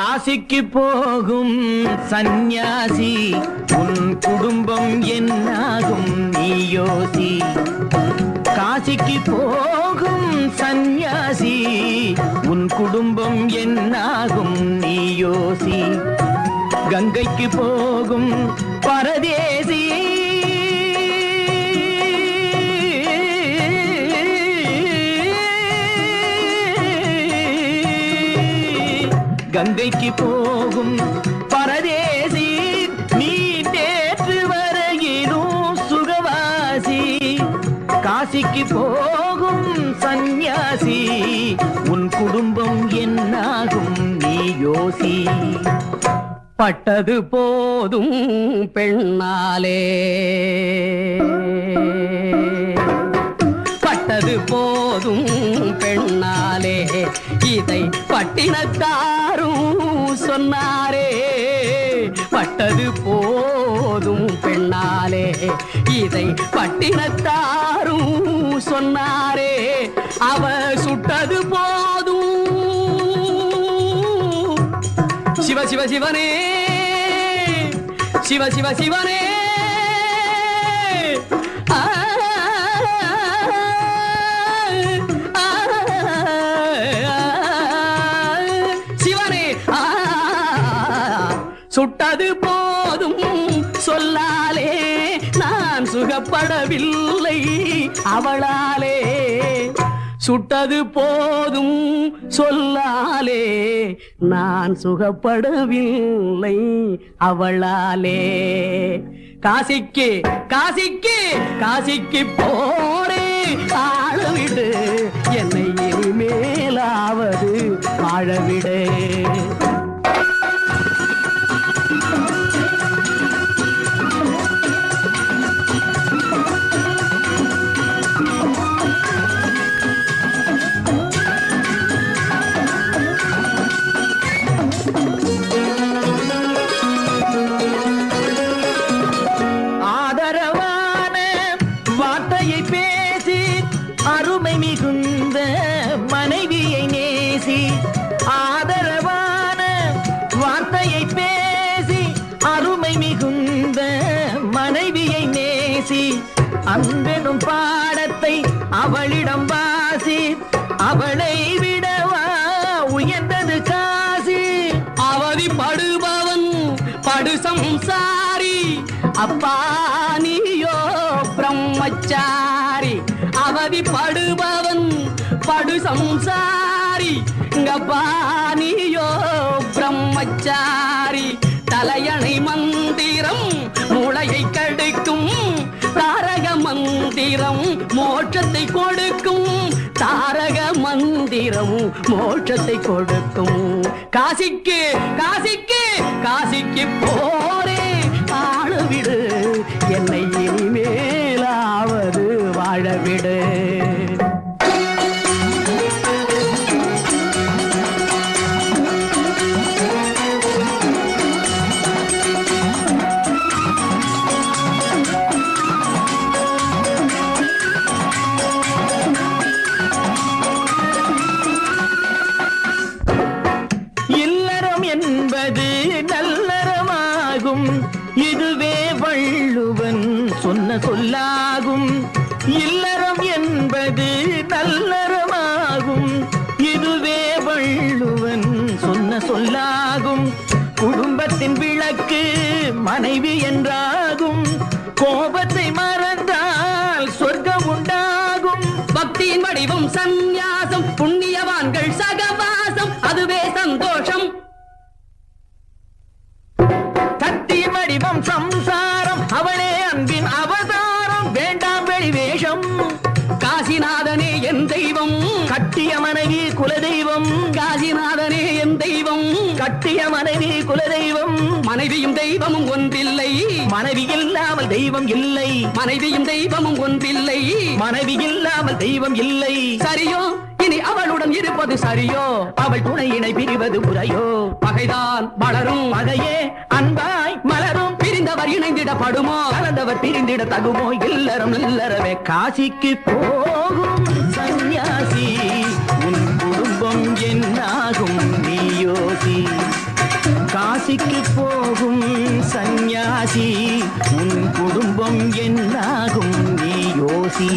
காசிக்கு போகும் சந்நியாசி உன் குடும்பம் என்னாகும் நீயோசி. காசிக்கு போகும் சந்நியாசி உன் குடும்பம் என்னாகும் நீயோசி. கங்கைக்கு போகும் பரதே கங்கைக்கு போகும் பரதேசி நீ நேற்று வரையிலும் சுகவாசி. காசிக்கு போகும் சந்நியாசி உன் குடும்பம் என்னாகும் நீ யோசி. பட்டது போதும் பெண்ணாலே. போதும் பெண்ணாலே. இதை பட்டினத்தாரும் சொன்னாரே. பட்டது போதும் பெண்ணாலே. இதை பட்டினத்தாரும் சொன்னாரே. அவ சுட்டது போதும். சிவ சிவ சிவனே. சிவ சிவ சிவனே. சுட்டது போதும் சொல்லாலே நான் சுகப்படவில்லை அவளாலே. சுட்டது போதும் சொல்லாலே நான் சுகப்படவில்லை அவளாலே. காசிக்கு காசிக்கு காசிக்கு போரே ஆழவிடு என்னை இனிமேலாவது வாழவிடு அருமை மிகுந்த மனைவியை நேசி ஆதரவான வார்த்தையை பேசி அருமை மிகுந்த மனைவியை நேசி அன்பெனும் பாடத்தை அவளிடம் வாசி அவளை விடவா உயர்ந்தது காசி. அவதிப்படுபவன் படு சம்சாரி அப்பா நீயோ பிரம்மச்சாரி. அவதி படுபவன் படு சம்சாரி அப்பா பிரம்மச்சாரி தலையணை மந்திரம் மூளையை கடுக்கும் தாரக மந்திரம் மோட்சத்தை கொடுக்கும் தாரக மந்திரம் மோட்சத்தை கொடுக்கும். காசிக்கு காசிக்கு காசிக்கு போரே ஆளுவிடு என்னை வாழவிடு என்பது நல்லறமாகும். இதுவே வள்ளுவன் சொன்ன சொல்லாகும். இல்லறம் என்பது நல்லறமாகும். இதுவே வள்ளுவன் சொன்ன சொல்லாகும். குடும்பத்தின் விளக்கு மனைவி என்றாகும். கோபத்தை மறந்தால் சொர்க்கம் உண்டாகும். பக்தியின் வடிவம் சந்நியாசம் புண்ணியவான்கள் சக வேண்டாம் வேஷம் காசிநாதனே என் தெய்வம். கட்டிய மனைவி குலதெய்வம். காசிநாதனே என் தெய்வம். கட்டிய மனைவி குலதெய்வம். மனைவியும் தெய்வமும் ஒன்றில்லை. மனைவி இல்லாமல் தெய்வம் இல்லை. மனைவியும் தெய்வமும் ஒன்றில்லை. மனைவி இல்லாமல் தெய்வம் இல்லை. சரியோ? இனி அவளுடன் இருப்பது சரியோ? அவள் துணையினை பிரிவது முறையோ? பகைதான் வளரும் மகையே அன்பாய் மலரும் பிரிந்தவர் இணைந்திடப்படுமோ? கலந்தவர் பிரிந்திட தகுமோ? இல்லறம் இல்லறவே காசிக்கு போகும் சன்னியாசி உன் குடும்பம் என்னாகும் நீயோசி காசிக்கு போகும் சந்நியாசி. உன் குடும்பம் என்னாகும் நீ யோசி.